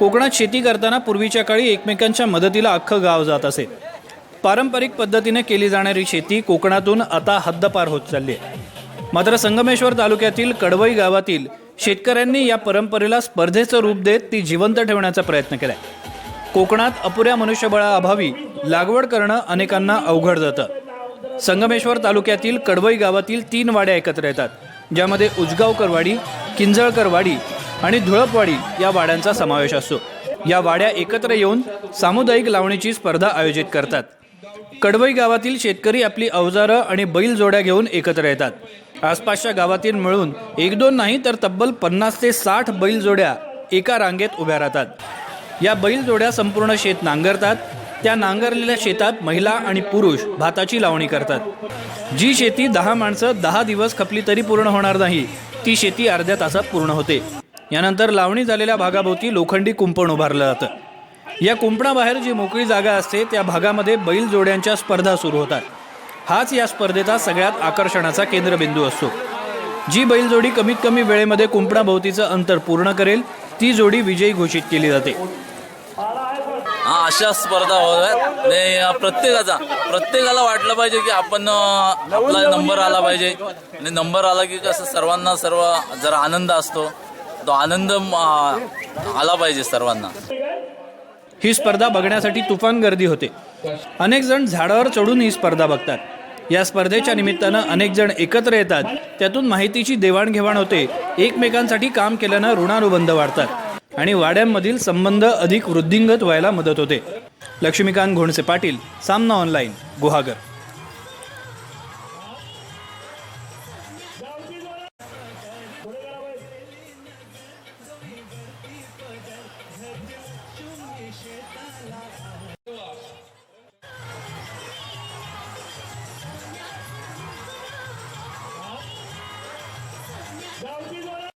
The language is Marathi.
कोकणात शेती करताना पूर्वीच्या काळी एकमेकांच्या मदतीला अख्खं गाव जात असे. पारंपरिक पद्धतीने केली जाणारी शेती कोकणातून आता हद्दपार होत चालली आहे. मात्र संगमेश्वर तालुक्यातील कडवई गावातील शेतकऱ्यांनी या परंपरेला स्पर्धेचं रूप देत ती जिवंत ठेवण्याचा प्रयत्न केलाय. कोकणात अपुऱ्या मनुष्यबळाअभावी लागवड करणं अनेकांना अवघड जातं. संगमेश्वर तालुक्यातील कडवई गावातील तीन वाड्या एकत्र येतात ज्यामध्ये उजगावकरवाडी किंजळकरवाडी आणि धुळपवाडी या वाड्यांचा समावेश असतो. या वाड्या एकत्र येऊन सामुदायिक लावणीची स्पर्धा आयोजित करतात. कडवई गावातील शेतकरी आपली अवजारं आणि बैल जोड्या घेऊन एकत्र येतात. आसपासच्या गावातील मिळून एक दोन नाही तर तब्बल पन्नास ते साठ बैल जोड्या एका रांगेत उभ्या राहतात. या बैल जोड्या संपूर्ण शेत नांगरतात. त्या नांगरलेल्या शेतात महिला आणि पुरुष भाताची लावणी करतात. जी शेती दहा माणसं दहा दिवस खपली तरी पूर्ण होणार नाही ती शेती अर्ध्या तासात पूर्ण होते. यानंतर लावणी झालेल्या भागाभोवती लोखंडी कुंपण उभारलं जातं. या कुंपणाबाहेर जी मोकळी जागा असते त्या भागामध्ये बैल जोड्यांच्या स्पर्धा सुरू होतात. हाच या स्पर्धेचा सगळ्यात आकर्षणाचा केंद्रबिंदू असतो. जी बैलजोडी कमीत कमी वेळेमध्ये कुंपणाभोवतीचं अंतर पूर्ण करेल ती जोडी विजयी घोषित केली जाते. हा अशा स्पर्धा होत प्रत्येकाचा प्रत्येकाला वाटलं पाहिजे की आपण आपला नंबर आला पाहिजे. आणि नंबर आला की कसं सर्वांना सर्व जरा आनंद असतो तो आनंद आला पाहिजे सर्वांना. ही स्पर्धा बघण्यासाठी तुफान गर्दी होते. अनेक जण झाडावर चढून ही स्पर्धा बघतात. या स्पर्धेच्या निमित्तानं अनेक जण एकत्र येतात. त्यातून माहितीची देवाणघेवाण होते. एकमेकांसाठी काम केल्यानं ऋणानुबंध वाढतात. आणि वाड्यांमधील संबंध अधिक वृद्धिंगत व्हायला मदत होते. लक्ष्मीकांत घोणसे पाटील सामना ऑनलाईन गुहागर. गावची जोडा.